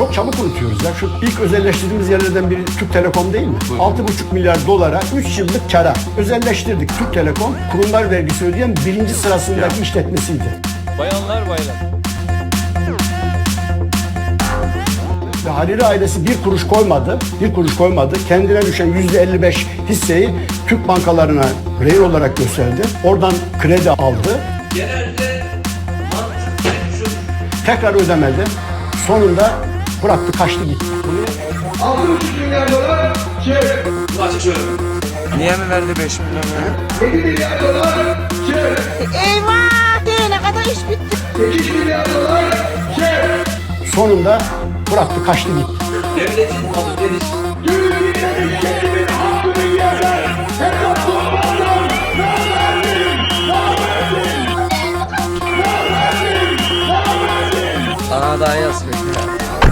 çok çabuk unutuyoruz ya. Şu ilk özelleştirdiğimiz yerlerden biri Türk Telekom değil mi? 6,5 milyar dolara 3 yıllık kara özelleştirdik. Türk Telekom kurumlar vergisi ödeyen birinci sırasındaki işletmesiydi. Bayanlar baylar. Ve Hariri ailesi bir kuruş koymadı, bir kuruş koymadı. Kendine düşen yüzde 55 hisseyi Türk bankalarına reel olarak gösterdi. Oradan kredi aldı. Genelde. Tekrar ödemedi. Sonunda Bıraktı kaçtı gitti. 6,5 milyar dolar çevre. Açık şöyle. Niye mi verdi 5 milyon? 7 milyar dolar çevre. Eyvah! Ne kadar iş bitti. 8 milyar dolar çevre. Sonunda bıraktı kaçtı gitti. Devletin malı deniz. Gülümlerin şehrin hakkını yerler. Hesap sormadan namerdim, namerdim, namerdim, namerdim. Sana daha yazıyor.